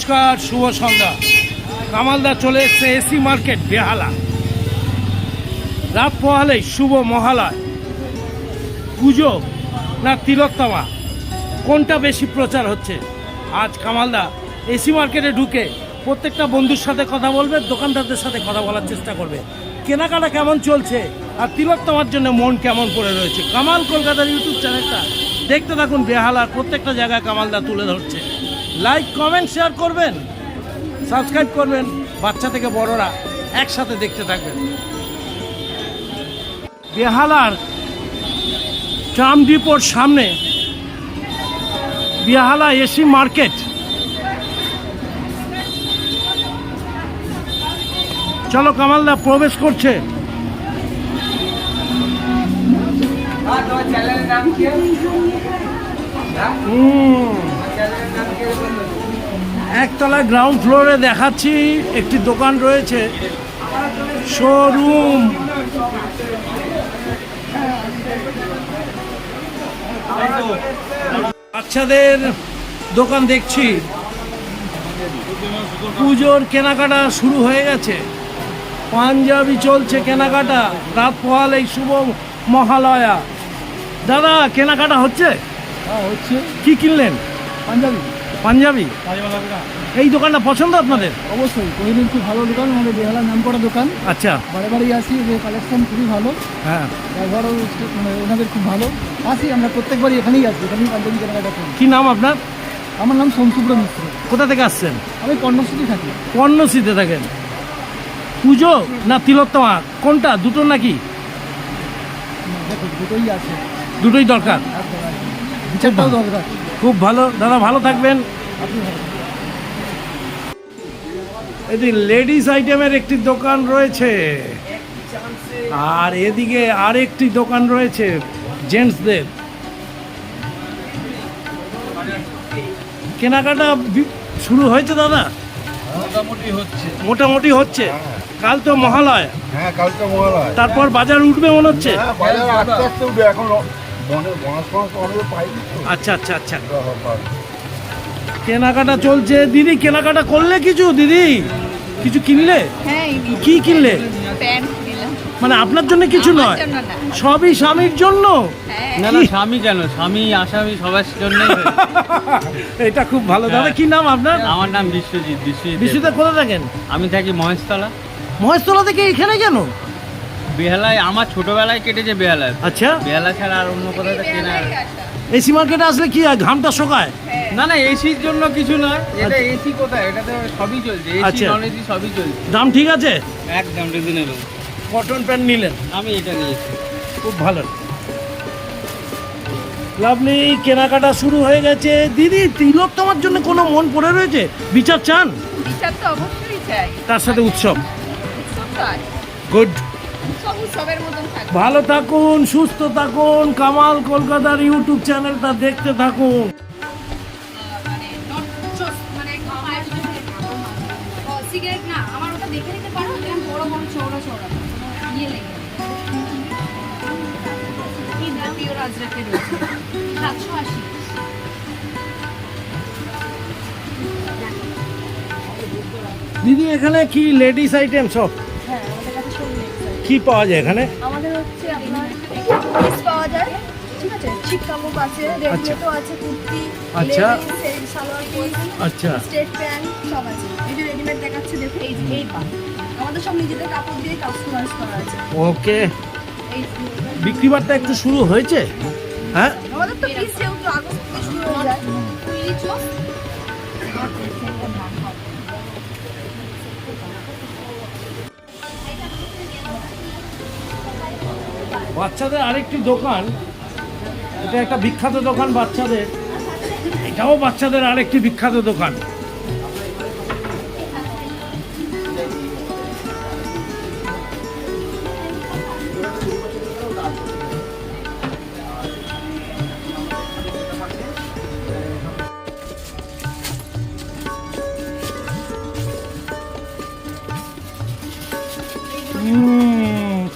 নমস্কার, শুভ সন্ধ্যা। কামালদা চলে এসছে এসি মার্কেট, বেহালা। রাত পোহালেই শুভ মহালয়। পুজো না তিলোত্তমা? কোনটা বেশি প্রচার হচ্ছে? আজ কামালদা এসি মার্কেটে ঢুকে প্রত্যেকটা বন্ধুর সাথে কথা বলবে, দোকানদারদের সাথে কথা বলার চেষ্টা করবে। কেনাকাটা কেমন চলছে আর তিলোত্তমার জন্য মন কেমন করে রয়েছে? কামাল কলকাতার ইউটিউব চ্যানেলটা দেখতে থাকুন, বেহালার প্রত্যেকটা জায়গায় কামালদা তুলে ধরছে। লাইক কমেন্ট শেয়ার করবেন। সাবস্ক্রাইব করবেন। বাচ্চা থেকে বড়রা একসাথে দেখতে থাকবেন। বেহালার ট্রাম ডিপোর সামনে বেহালা এসি মার্কেট। চলো কামালদা প্রবেশ করছে। হুম। একতলা গ্রাউন্ড ফ্লোরে দেখাচ্ছি একটি দোকান রয়েছে। শোরুম বাচ্চাদের দোকান দেখছি। পুজোর কেনাকাটা শুরু হয়ে গেছে। পাঞ্জাবি চলছে কেনাকাটা। রাত পোহাল এই শুভ মহালয়া। দাদা কেনাকাটা হচ্ছে? হ্যাঁ হচ্ছে। কি কিনলেন? পাঞ্জাবি। পাঞ্জাবি? এই দোকানটা পছন্দ আপনাদের? অবশ্যই কোহিনুর খুব ভালো দোকান আমাদের বেহালা নাম করা দোকান। আচ্ছা। বারে বারেই আসি যে কালেকশন খুবই ভালো। হ্যাঁ। ব্যবহারও মানে ওনাদের খুব ভালো। আসি আমরা প্রত্যেকবারই এখানেই আসি এখানেই পাঞ্জাবি কেনাকাটা করি। কি নাম আপনার? আমার নাম সন্তুব্র মিশ্র। কোথা থেকে আসছেন? আমি কর্ণশ্রী থাকি। কর্ণশ্রীতে থাকেন। পুজো না তিলোত্তমা? কোনটা দুটো নাকি? দুটোই আছে। দুটোই দরকার। বিচারটাও দরকার। খুব ভালো। দাদা ভালো থাকবেন। এটি লেডিস আইটেমের একটি দোকান রয়েছে। আর এদিকে আরেকটি দোকান রয়েছে জেন্টসদের। কেনাকাটা শুরু হয়েছে দাদা? মোটামুটি হচ্ছে। মোটামুটি হচ্ছে। কাল তো মহালয়। হ্যাঁ কাল তো মহালয়। তারপর বাজার উঠবে মনে হচ্ছে? হ্যাঁ বাজার আস্তে আস্তে উঠবে। এখন আচ্ছা আচ্ছা আচ্ছা। কেনাকাটা চলছে দিদি কেনাকাটা করলে কিছু দিদি? কিছু কিনলে? হ্যাঁ কি কিনলে? মানে আপনার জন্য কিছু নয়? সবই স্বামীর জন্য? হ্যাঁ। না না স্বামী কেন? স্বামী আসামি সবার জন্যই এটা খুব ভালো। দাদা কি নাম আপনার? আমার নাম বিশ্বজিৎ বিশ্বজিৎ বিশুতে কোথায় থাকেন? আমি থাকি মহেশতলা। মহেশতলা থেকে এখানে কেন? বেহালায় আমার ছোটবেলায় কেটেছে বেহালায় আচ্ছা। বেহালা ছাড়া আর অন্য কোথাও তো কেনা এসি মার্কেটে আসলে কি হয় ঘামটা শোকায়? না না এসির জন্য কিছু নয় এটা এসি কোথায়? এটা তো সবই চলছে। এসি আচ্ছা। নন এসি সবই চলছে। দাম ঠিক আছে? একদম রিজনেবল কটন প্যান্ট নিলেন? আমি এটা নিয়েছি। খুব ভালো। লাভলি কেনাকাটা শুরু হয়ে গেছে। দিদি তিলক তোমার জন্য কোনো মন পড়ে রয়েছে? বিচার চান? বিচার তো অবশ্যই চাই। তার সাথে উৎসব। গুড ভালো থাকুন সুস্থ থাকুন কামাল কলকাতার ইউটিউব চ্যানেলটা দেখতে থাকুন। মানে মানে ফায়ার সিগারেট না আমার ওটা দেখে নিতে পারো বড় বড় চৌড়া চৌড়া ইয়ে লেগে পিওর আজরাকে রয়েছে? সাতশো আশি। দিদি এখানে কি লেডিস আইটেম সব? কি পাওয়া যায় এখানে? আমাদের হচ্ছে আপনার পিস পাওয়া যায় ঠিক আছে? কাপড় আছে রেডিমেডও আছে কুর্তি আচ্ছা। সালোয়ার পিস আচ্ছা। স্টেট প্যান্ট সব আছে। এই যে রেডিমেড দেখাচ্ছে দেখুন এই যে এই পা আমাদের সব নিজেদের কাপড় দিয়ে কাস্টমাইজ করা আছে। ওকে। বিক্রি বার্তা একটু শুরু হয়েছে? হ্যাঁ? আমাদের তো পিস যেহেতু আগস্ট থেকে শুরু হয়ে যায়। বাচ্চাদের আরেকটি দোকান। এটা একটা বিখ্যাত দোকান বাচ্চাদের। এটাও বাচ্চাদের আরেকটি বিখ্যাত দোকান।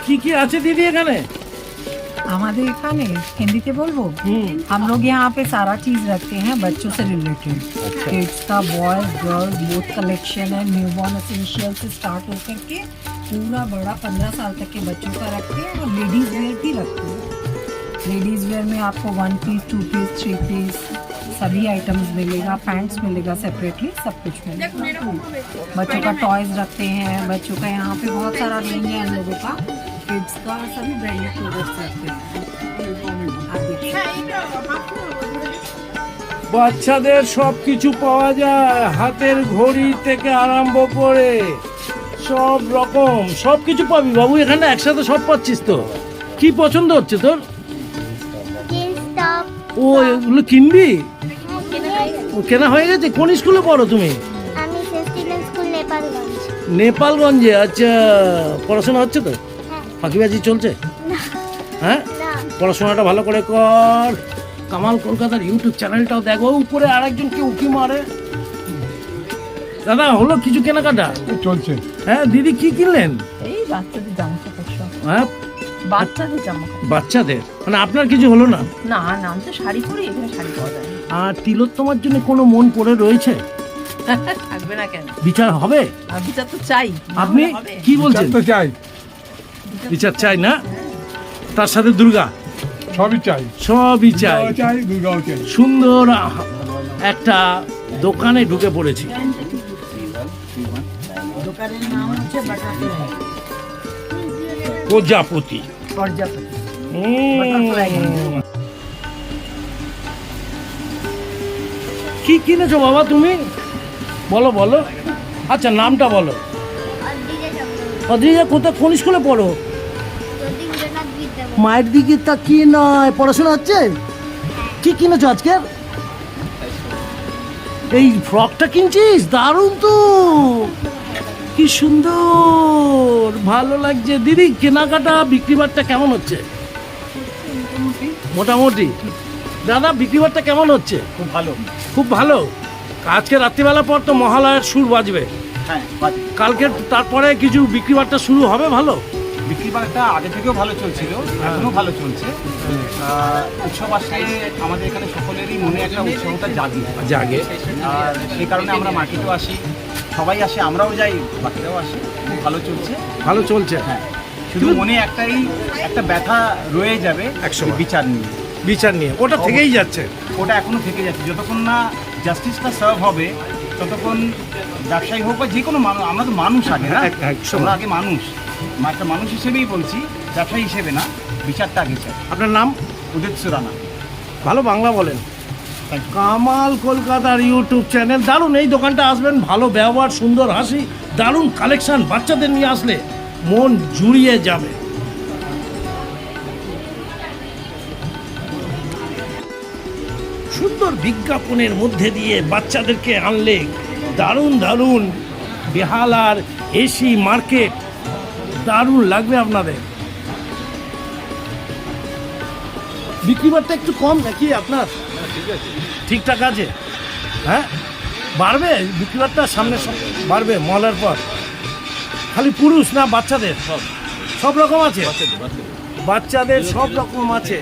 কি কি আছে দিদি এখানে? हमारे एखाने हिंदी बोलबो? হুম हम लोग यहाँ पे सारा चीज़ रखते हैं बच्चों से रिलेटेड किड्स का बॉयज़ गर्ल्स बोथ कलेक्शन है न्यू बॉर्न एसेंशियल से स्टार्ट होकर के पूरा बड़ा पंद्रह साल तक के बच्चों का रखते हैं और लेडीज़ वेयर भी रखते हैं। लेडीज़ वेयर में आपको one piece two piece three piece सभी आइटम्स मिलेगा पैंट्स मिलेगा सेपरेटली सब कुछ मिलेगा। बच्चों का टॉयज रखते हैं बच्चों का यहाँ पे बहुत सारा रेंज है हम लोगों का। বাচ্চাদের সব কিছু পাওয়া যায় হাতের ঘড়ি থেকে আরম্ভ করে সব রকম। সব কিছু পাবি বাবু এখানে একসাথে সব পাচ্ছিস তো। কি পছন্দ হচ্ছে তোর? ও এগুলো কিনবি? ও কেনা হয়ে গেছে? কোন স্কুলে পড়ো তুমি? নেপালগঞ্জে আচ্ছা। পড়াশোনা হচ্ছে তো? ফাঁকিবাজি চলছে? হ্যাঁ? পড়াশোনাটা ভালো করে কর। কামাল কলকাতার ইউটিউব চ্যানেলটাও দেখো উপরে আরেকজন কে উকি মারে। দাদা হলো কিছু কেনাকাটা? চলছে। হ্যাঁ দিদি কি কিনলেন? এই বাচ্চাদের জামা কাপড় সব। হ্যাঁ? বাচ্চাদের জামা বাচ্চাদের? মানে আপনার কিছু হলো না? না না আমি তো শাড়ি পরি এখানে শাড়ি পাওয়া যায় আর তিলোত্তমার জন্য কোনো মন পড়ে রয়েছে? থাকবে না কেন? বিচার হবে? বিচার তো চাই আপনি হবে? কি বলছেন? তো চাই। বিচার চাই না তার সাথে দুর্গা। সবই চাই। সবই চাই। চাই দুর্গাও চাই। সুন্দর একটা দোকানে ঢুকে পড়েছি। প্রজাপতি। কি কিনেছো বাবা তুমি? বলো বলো। আচ্ছা নামটা বলো। অদ্রিজা কোথায়? কোন স্কুলে পড়ো? মায়ের দিকে তা কি নয়। পড়াশোনা হচ্ছে? কি কিনেছো আজকে? এই ফ্রকটা কিনছিস? দারুণ তো! কি সুন্দর! ভালো লাগছে। দিদি কেনাকাটা বিক্রি বাট্টা কেমন হচ্ছে? মোটামুটি। দাদা বিক্রি বাট্টা কেমন হচ্ছে? খুব ভালো। খুব ভালো? আজকে রাত্রিবেলা পর তো মহালয়ার সুর বাজবে। হ্যাঁ কালকে তারপরে কিছু বিক্রি বাট্টা শুরু হবে ভালো? বিক্রি বার্তা আগে থেকেও ভালো চলছিল এখনও ভালো চলছে। উৎসব আসলে আমাদের এখানে সকলেরই মনে একটা উৎসবটা জাগে। জাগে। আর সেই কারণে আমরা মার্কেটেও আসি সবাই আসে আমরাও যাই বাকিরাও আসি। খুব ভালো চলছে। ভালো চলছে। হ্যাঁ শুধু মনে একটাই একটা ব্যথা রয়ে যাবে। বিচার নিয়ে। বিচার নিয়ে ওটা থেকেই যাচ্ছে। ওটা এখনও থেকে যাচ্ছে। যতক্ষণ না জাস্টিসটা সার্ভ হবে ততক্ষণ ব্যবসায়ী হোক বা যে কোনো মানুষ আমরা তো মানুষ আগে না? আমরা আগে মানুষ। একটা মানুষ হিসেবেই বলছি ব্যবসায়ী হিসেবে না বিচারটা আগে চাই। আপনার নাম? উদিত সুরানা। ভালো বাংলা বলেন। কামাল কলকাতার ইউটিউব চ্যানেল। দারুণ এই দোকানটা আসবেন ভালো ব্যবহার সুন্দর হাসি দারুণ কালেকশন বাচ্চাদের নিয়ে আসলে মন জুড়িয়ে যাবে। সুন্দর বিজ্ঞাপনের মধ্যে দিয়ে বাচ্চাদেরকে আনলে দারুণ দারুণ। বেহালার এসি মার্কেট দারুণ লাগবে আপনাদের। বিক্রি বাট্টা একটু কম নাকি আপনার? ঠিকঠাক আছে। হ্যাঁ? বাড়বে? বিক্রি বাট্টা সামনে বাড়বে মলের পর। খালি পুরুষ না বাচ্চাদের? সব। সব রকম আছে? বাচ্চাদের সব রকম আছে।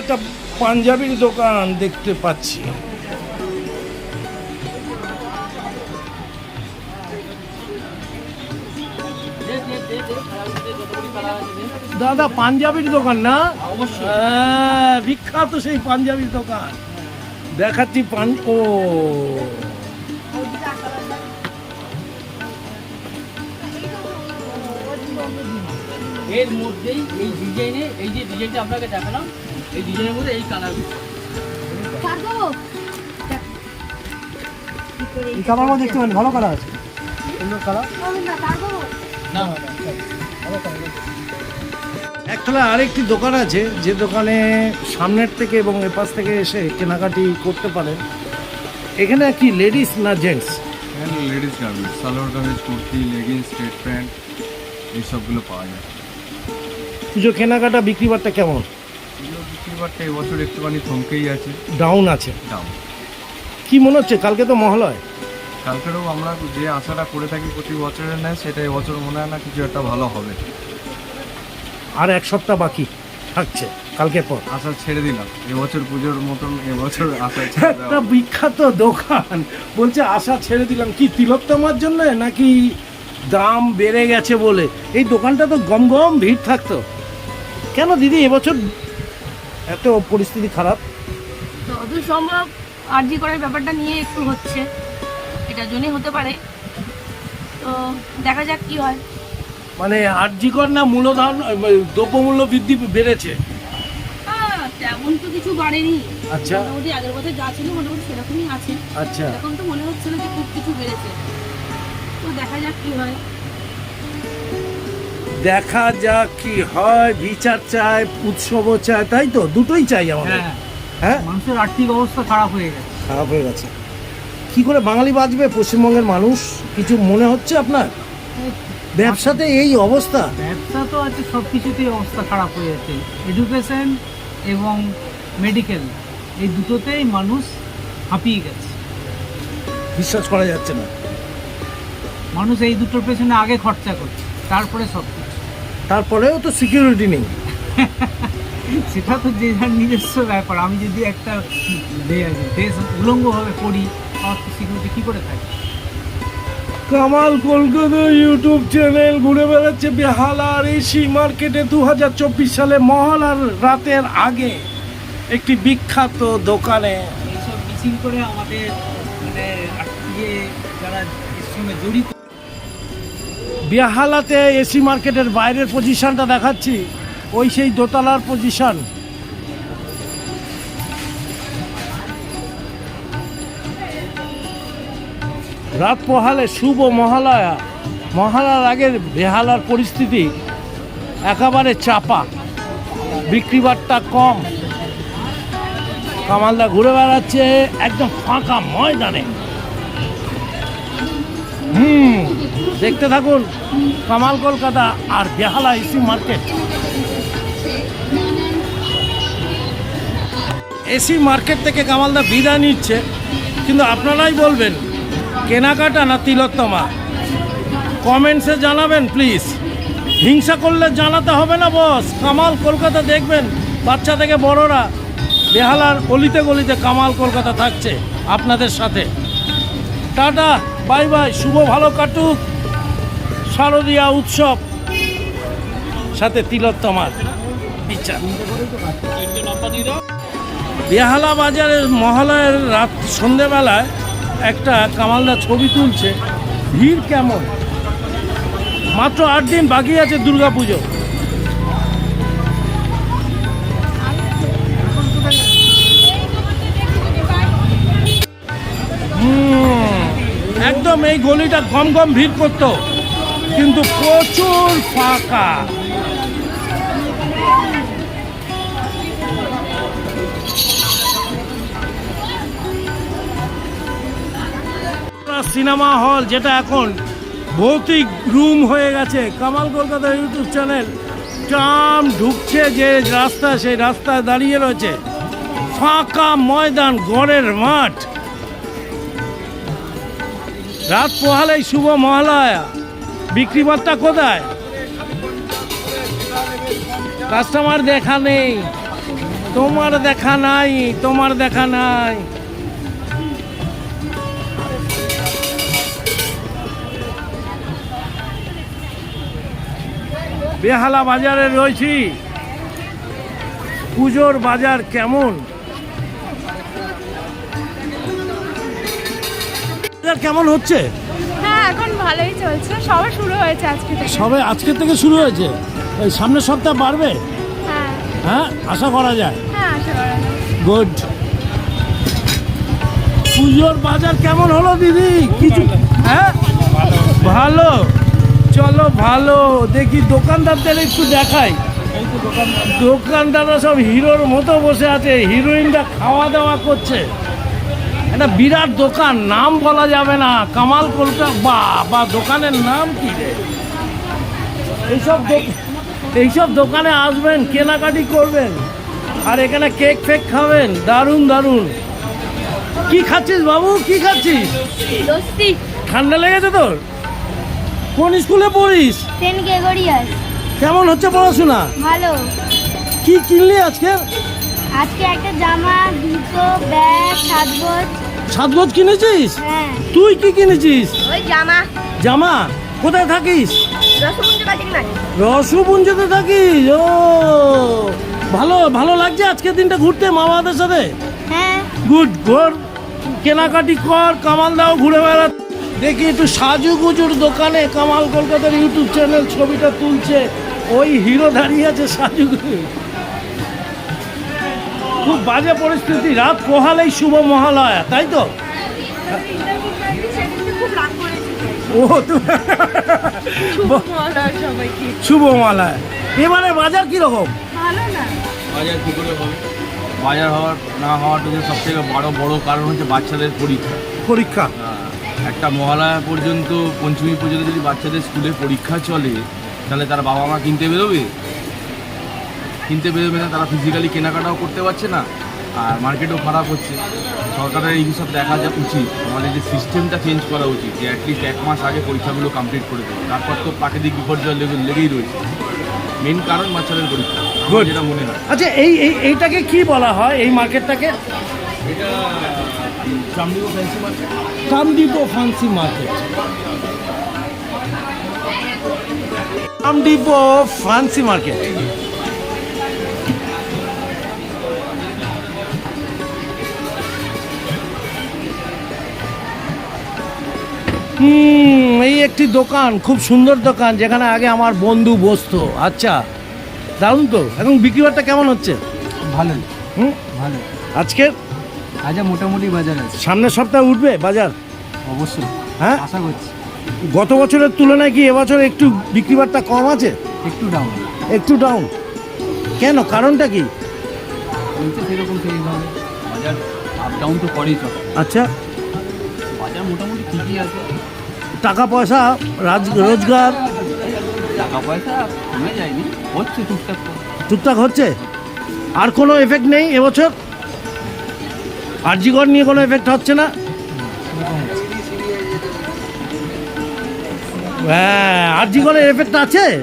একটা পাঞ্জাবির দোকান দেখতে পাচ্ছি। দাদা পাঞ্জাবির দোকান না? হ্যাঁ, বিখ্যাত সেই পাঞ্জাবির দোকান। দেখাচ্ছি পান ও। এর মধ্যেই এই ডিজাইনে এই যে ডিজাইনটা আপনাকে দেখালাম এই ডিজাইনের মধ্যে এই কালার এই কালার দেখতে পারেন ভালো কালার আছে। সুন্দর কালার একতলা আরেকটি দোকান আছে যে দোকানে সামনের থেকে এবং এপাশ থেকে এসে কেনাকাটি করতে পারেন। এখানে কি লেডিস না জেন্টস এখানে ladies garments salwar kameez kurti leggings straight pant এইসবগুলো পাওয়া যায়। পুজো কেনাকাটা বিক্রি কেমন? বিক্রি এবছর একটুখানি থমকেই আছে। ডাউন আছে। দাম কি মনে হচ্ছে? কালকে তো মহালয়। কালকেরও আমরা যে আশাটা করে থাকি প্রতি বছরের নেয় সেটা এবছর মনে হয় না কিছু একটা ভালো হবে। আর এক সপ্তাহ বাকি থাকছে কালকের পর। আশা ছেড়ে দিলাম। এবছর পুজোর মতন এবছর আশা একটা বিখ্যাত দোকান। বলছে আশা ছেড়ে দিলাম। কি তিলোত্তমার জন্য নাকি দাম বেড়ে গেছে বলে? এই দোকানটা তো গম গম ভিড় থাকতো। কেন দিদি এবছর এত পরিস্থিতি খারাপ। যতদূর সম্ভব আরজি করার ব্যাপারটা নিয়ে একটু হচ্ছে। এটার জন্যই হতে পারে। তো দেখা যাক কি হয়। মানে আর্যিকর না মূলধন দ্রব্যমূল্য বৃদ্ধি বেড়েছে। হ্যাঁ তেমন তো কিছু বাড়েনি। আচ্ছা। মোটামুটি আগের বছর যা ছিল মোটামুটি সেরকমই আছে। আচ্ছা। এখন তো মনে হচ্ছে না যে খুব কিছু বেড়েছে। তো দেখা যাক কি হয়। দেখা যাক কি হয়। বিচার চায় উৎসবও চায় তাই তো? দুটোই চাই আমাদের। হ্যাঁ হ্যাঁ। মানুষের আর্থিক অবস্থা খারাপ হয়ে গেছে। খারাপ হয়ে গেছে। কি করে বাঙালি বাঁচবে? পশ্চিমবঙ্গের মানুষ? কিছু মনে হচ্ছে আপনার? ব্যবসাতে এই অবস্থা? ব্যবসা তো আছে সব কিছুতেই অবস্থা খারাপ হয়ে যাচ্ছে এডুকেশন এবং মেডিকেল এই দুটোতেই মানুষ হাঁপিয়ে গেছে। বিশ্বাস করা যাচ্ছে না। মানুষ এই দুটোর পেছনে আগে খরচা করছে। তারপরে সব। তারপরেও তো সিকিউরিটি নেই। সেটা তো যে যার নিজস্ব ব্যাপার। আমি যদি একটা দেশ উলঙ্গভাবে পড়ি আমার তো সিকিউরিটি কী করে থাকে? কামাল কলকাতা ইউটিউব চ্যানেল ঘুরে বেড়াচ্ছে বেহালার এসি মার্কেটে দু হাজার চব্বিশ সালে মহালার রাতের আগে একটি বিখ্যাত দোকানে। এইসব মিছিল করে আমাদের মানে যারা এর সঙ্গে জড়িত বেহালাতে এসি মার্কেটের বাইরের পজিশনটা দেখাচ্ছি। ওই সেই দোতলার পজিশন রাত পোহালে শুভ মহালয়া। মহালয়ার আগের বেহালার পরিস্থিতি একেবারে চাপা। বিক্রিবারটা কম। কামালদা ঘুরে বেড়াচ্ছে একদম ফাঁকা ময়দানে। হুম দেখতে থাকুন, কামাল কলকাতা আর Behala AC market. AC market থেকে কামালদা বিদায় নিচ্ছে, কিন্তু আপনারাই বলবেন, কেনাকাটা না তিলোত্তমা? কমেন্টসে জানাবেন প্লিজ হিংসা করলে জানাতে হবে না বস কামাল কলকাতা দেখবেন, বাচ্চা থেকে বড়রা বেহালার অলিতে গলিতে কামাল কলকাতা থাকছে আপনাদের সাথে। টাটা। বাই বাই শুভ ভালো কাটুক। শারদীয়া উৎসব। সাথে তিলোত্তমার বিচার। বেহালা বাজারে মহালয়ের রাত সন্ধেবেলায় একটা কামালদা ছবি তুলছে। ভিড় কেমন? মাত্র আট দিন বাকি আছে দুর্গাপুজো। হুম, একদম এই গলিটা কম কম ভিড় করতো, কিন্তু প্রচুর ফাঁকা। সিনেমা হল যেটা এখন ভৌতিক রুম হয়ে গেছে। Kamal Kolkata YouTube channel tram ঢুকছে যে রাস্তা, সেই রাস্তায় দাঁড়িয়ে রয়েছে। ফাঁকা ময়দান, গড়ের মাঠ। রাত পোহালেই শুভ মহালয়া। বিক্রিবারটা কোথায়? কাস্টমার দেখা নেই। তোমার দেখা নাই, তোমার দেখা নাই। বেহালা বাজারে রয়েছি। পুজোর বাজার কেমন? বাজার কেমন হচ্ছে? হ্যাঁ এখন ভালোই চলছে। সবার শুরু হয়েছে আজকে থেকে। সবে আজকে থেকে শুরু হয়েছে? এই সামনের সপ্তাহ বাড়বে? হ্যাঁ। হ্যাঁ আশা করা যায়? হ্যাঁ আশা করা যায়। গুড পুজোর বাজার কেমন হলো দিদি? কিছু হ্যাঁ? ভালো। চলো ভালো। দেখি দোকানদারদের একটু দেখাই। দোকানদাররা সব হিরোর মতো বসে আছে। হিরোইনটা খাওয়া দাওয়া করছে। একটা বিরাট দোকান নাম বলা যাবে না। কামাল কলকাতা বা বা দোকানের নাম কি রে? এইসব এইসব দোকানে আসবেন কেনাকাটি করবেন আর এখানে কেক ফেক খাবেন দারুণ দারুণ। কি খাচ্ছিস বাবু? কি খাচ্ছিস? ঠান্ডা লেগেছে তোর? কোন স্কুলে পড়িস? কেমন হচ্ছে পড়াশোনা? ভালো। কি কিনলি আজকে? আজকে একটা জামা দুটো ব্যাগ সাজগোজ। সাতগজ কিনেছিস? হ্যাঁ। তুই কি কিনেছিস? জামা। জামা? কোথায় থাকিস? রসপুঞ্জতে থাকিস? ও ভালো ভালো লাগছে আজকের দিনটা ঘুরতে মা বাবাদের সাথে? হ্যাঁ। গুড ঘর। কেনাকাটি কর কামাল দাও ঘুরে বেড়া। দেখি একটু সাজু গুজুর দোকানে কামাল কলকাতার ইউটিউব চ্যানেল ছবিটা তুলছে। ওই হিরো দাঁড়িয়ে আছে সাজু খুব বাজে পরিস্থিতি। রাত পোহালেই শুভ মহালয়া তাই তো? ও তো শুভ মহালয়া এবারে বাজার কীরকম? বাজার কী করে হবে? বাজার হওয়ার না হওয়ার পেছনে সব থেকে বড় বড় কারণ হচ্ছে বাচ্চাদের পরীক্ষা। পরীক্ষা। একটা মহালয়া পর্যন্ত পঞ্চমী পর্যন্ত যদি বাচ্চাদের স্কুলে পরীক্ষা চলে তাহলে তার বাবা মা কিনতে বেরোবে? কিনতে বেরোবে না তারা ফিজিক্যালি কেনাকাটাও করতে পারছে না আর মার্কেটও খারাপ হচ্ছে। সরকারের এই সব দেখা যা উচিত। আমাদের যে সিস্টেমটা চেঞ্জ করা উচিত যে অ্যাটলিস্ট এক মাস আগে পরীক্ষাগুলো কমপ্লিট করে দেবে। তারপর তো প্রাকৃতিক বিপর্যয় লেগে- লেগেই রয়েছে। মেন কারণ বাচ্চাদের পরীক্ষা। যেটা মনে হয়। আচ্ছা এই এই- এইটাকে কি বলা হয় এই মার্কেটটাকে এটা fancy market Kamdeep fancy market হুম এই একটি দোকান খুব সুন্দর দোকান যেখানে আগে আমার বন্ধু বসতো। আচ্ছা দারুণ তো? এখন বিক্রি বাট্টা কেমন হচ্ছে? ভালো। হুম? ভালো। আজকে আজ মোটামুটি বাজার আছে। সামনের সপ্তাহে উঠবে বাজার? অবশ্যই। হ্যাঁ? আশা করছি। গত বছরের তুলনায় কি এবছর একটু বিক্রি বাট্টা কম আছে? একটু ডাউন একটু ডাউন কেন? কারণটা কি? সেরকম সেইভাবে বাজার আপ ডাউন তো করেই আচ্ছা। বাজার মোটামুটি ঠিকই আছে। টাকা পয়সা রাজ- রোজগার। টাকা পয়সা কমে যায়নি হচ্ছে টুকটাক। টুকটাক হচ্ছে? আর কোনো এফেক্ট নেই এবছর? আরজিগড় নিয়ে কোনো এফেক্ট হচ্ছে না? হ্যাঁ আরজিগড়ের এফেক্ট আছে?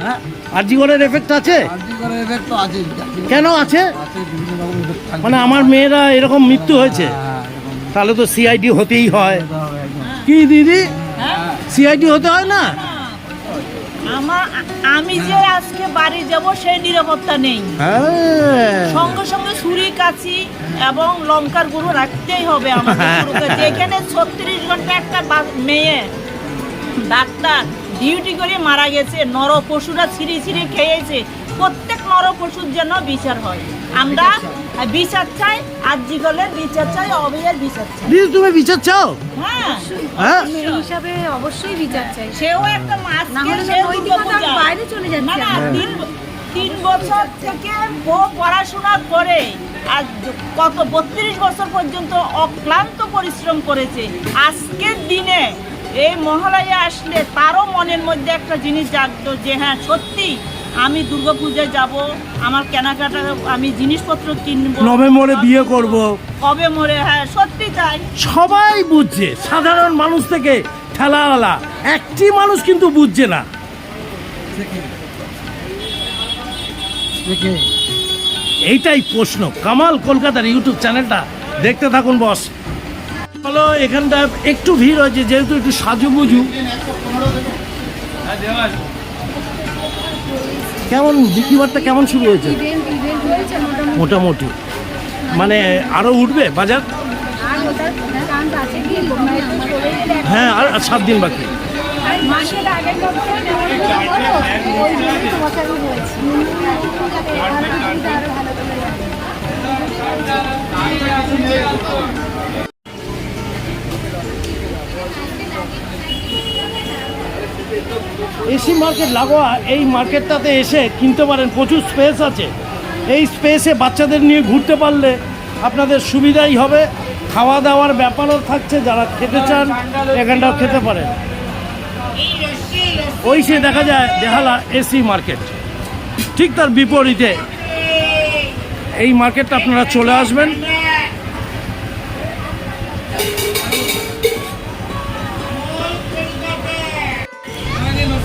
এফেক্ট আছে? এফেক্ট আছে কেন আছে। মানে আমার মেয়েরা এরকম মৃত্যু হয়েছে। হ্যাঁ, তাহলে তো সিআইডি হতেই হয়। কি দিদি? সিআইডি হতে হয় না? আমার আমি যে আজকে বাড়ি যাব সেই নিরাপত্তা নেই। হ্যাঁ। সঙ্গে সঙ্গে ছুরি কাছি এবং লঙ্কার গুঁড়ো রাখতেই হবে আমাদের। যেখানে ছত্রিশ ঘণ্টা একটা মেয়ে ডাক্তার ডিউটি করে মারা গেছে নর পশুরা ছিঁড়ে ছিঁড়ে খেয়েছে প্রত্যেক নর পশুর জন্য বিচার হয়। আমরা বিচার চাই আর জিগলের বিচার চাই অভয়ের বিচার চাই। দিদি তুমি বিচার চাও? হ্যাঁ। হ্যাঁ? হিসাবে অবশ্যই বিচার চাই। সেও একটা মাছ না হলে তো সেও নৈতিকতার দুর্গাপূজা। বাইরে চলে যাচ্ছে না না তিন তিন বছর থেকে ও পড়াশোনা করে আর কত বত্রিশ বছর পর্যন্ত অক্লান্ত পরিশ্রম করেছে। আজকের দিনে এই মহালয়া আসলে তারও মনের মধ্যে একটা জিনিস জাগতো যে হ্যাঁ সত্যি আমি দুর্গাপূজায় যাব আমার কেনাকাটা আমি জিনিসপত্র কিনবো। নভেম্বরে বিয়ে করব। কবে মরে? হ্যাঁ সত্যি তাই। সবাই বুঝছে সাধারণ মানুষ থেকে ঠেলাওয়ালা একটি মানুষ কিন্তু বুঝছে না। এইটাই প্রশ্ন। কামাল কলকাতার ইউটিউব চ্যানেলটা দেখতে থাকুন বস। হলো এখানটা একটু ভিড় হয়েছে যেহেতু একটু সাজু সাজুগুজু। কেমন বিক্রিবারটা কেমন শুরু হয়েছে? মোটামুটি। মানে আরও উঠবে বাজার? হ্যাঁ আর আর সাত দিন বাকি। আর এসি মার্কেট লাগোয়া, এই মার্কেটটাতে এসে কিনতে পারেন, প্রচুর স্পেস আছে। এই স্পেসে বাচ্চাদের নিয়ে ঘুরতে পারলে আপনাদের সুবিধাই হবে। খাওয়া দাওয়ার ব্যাপারও থাকছে, যারা খেতে চান, এখানটাও খেতে পারেন। ওই সে দেখা যায়, বেহালা এসি মার্কেট। ঠিক তার বিপরীতে এই মার্কেটটা আপনারা চলে আসবেন।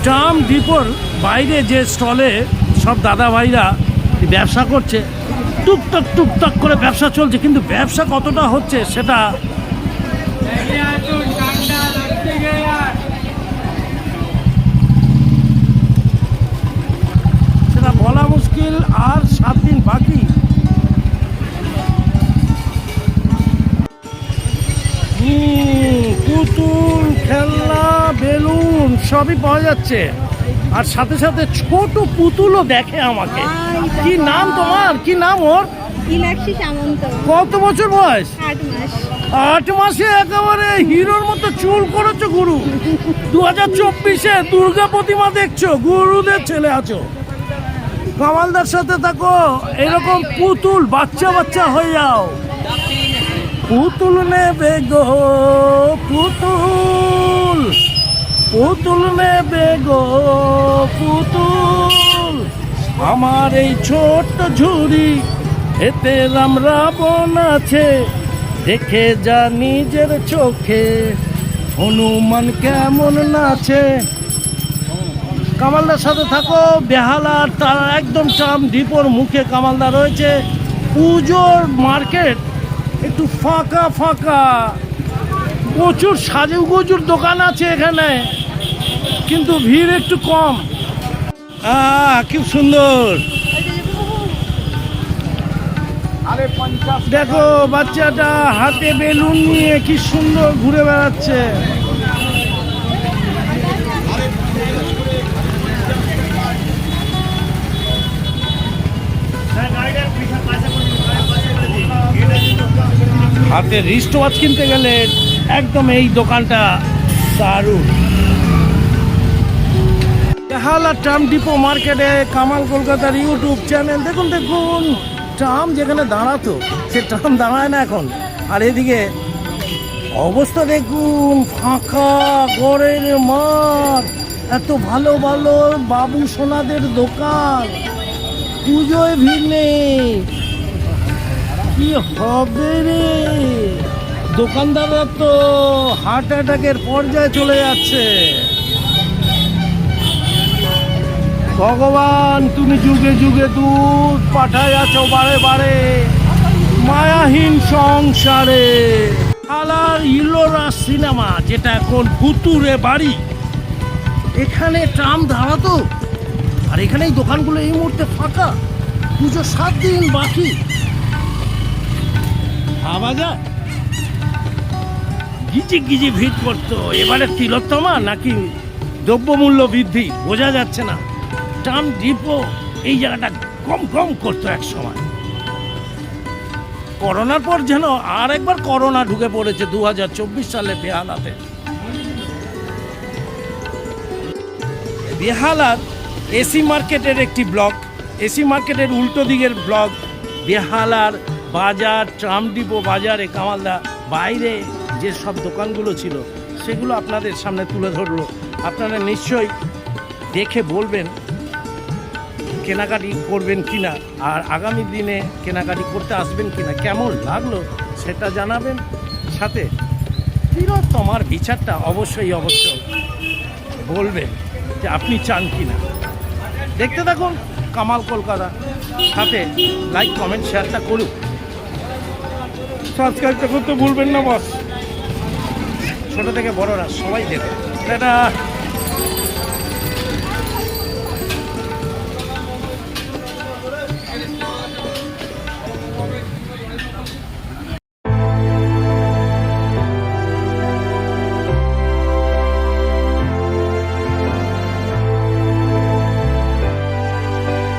ট্রাম ডিপোর বাইরে যে স্টলে সব দাদা ভাইরা ব্যবসা করছে, টুকটাক টুকটাক করে ব্যবসা চলছে, কিন্তু ব্যবসা কতটা হচ্ছে সেটা সেটা বলা মুশকিল আর সাত দিন বাকি। খেলনা, বেলুন সবই পাওয়া যাচ্ছে। আর সাথে সাথে ছোট পুতুলও দেখে আমাকে। কি নাম তোমার? কি নাম ওর? ইলাক্ষী সামন্ত। কত বছর বয়স? আট মাস। আট মাসে একেবারে হিরোর মতো চুল করেছ গুরু। দু হাজার চব্বিশে দুর্গা প্রতিমা দেখছ গুরুদের ছেলে আছো। কামালদার সাথে থাকো এরকম পুতুল বাচ্চা বাচ্চা হয়ে যাও। পুতুল নেবে গো পুতুল। পুতুল নেবে গো পুতুল। আমার এই ছোট্ট ঝুড়ি এতে রাম রাবণ আছে। দেখে যা নিজের চোখে। হনুমান কেমন নাচে। কামালদার সাথে থাকো, বেহালার তার একদম ট্রাম ডিপোর মুখে কামালদা রয়েছে। পুজোর মার্কেট একটু ফাঁকা ফাঁকা। প্রচুর সাজু গুজুর দোকান আছে এখানে। কিন্তু ভিড় একটু কম। খুব সুন্দর। দেখো বাচ্চাটা হাতে বেলুন নিয়ে কি সুন্দর ঘুরে বেড়াচ্ছে। হাতে রিস্ট ওয়াচ কিনতে গেলে একদম এই দোকানটা দারুণ। বেহালা ট্রাম ডিপো মার্কেটে কামাল কলকাতার ইউটিউব চ্যানেল। দেখুন দেখুন, ট্রাম যেখানে দাঁড়াতো, সে ট্রাম দাঁড়ায় না এখন। আর এদিকে অবস্থা দেখুন, ফাঁকা গড়ের মাঠ, এত ভালো ভালো বাবু সোনাদের দোকান, পুজোয় ভিড় নেই। কি হবে রে? দোকানদাররা তো হার্ট অ্যাটাকের পর্যায়ে চলে যাচ্ছে। ভগবান, তুমি যুগে যুগে দুধ পাঠায় আছো বারে বারে। মায়াহীন সংসারে। আলার ইলোরা সিনেমা, যেটা এখন ভুতুরে বাড়ি। এখানে ট্রাম দাঁড়াতো আর এখানে এই দোকানগুলো এই মুহূর্তে ফাঁকা। পুজো সাত দিন বাকি। ভাবা যায়? গিজি গিজি ভিড় করতো। এবারে তিলোত্তমা নাকি দ্রব্যমূল্য বৃদ্ধি, বোঝা যাচ্ছে না। ট্রাম ডিপো এই জায়গাটা কম কম করতো এক সময়। করোনার পর যেন আর একবার করোনা ঢুকে পড়েছে দু হাজার চব্বিশ সালে বেহালাতে। বেহালার এসি মার্কেটের একটি ব্লক এসি মার্কেটের উল্টো দিকের ব্লক বেহালার বাজার, ট্রাম ডিপো বাজারে কামালদা, বাইরে যে সব দোকানগুলো ছিল, সেগুলো আপনাদের সামনে তুলে ধরলো। আপনারা নিশ্চয়ই দেখে বলবেন কেনাকাটি করবেন কিনা আর আগামী দিনে কেনাকাটি করতে আসবেন কিনা কেমন লাগল সেটা জানাবেন। সাথে তিরোত্তমার বিচারটা অবশ্যই অবশ্য বলবেন যে আপনি চান কিনা দেখতে থাকুন কামাল কলকাতা। সাথে লাইক কমেন্ট শেয়ারটা করুন। সাবস্ক্রাইবটা করতে ভুলবেন না বস। ছোটো থেকে বড়রা সবাই দেখে এটা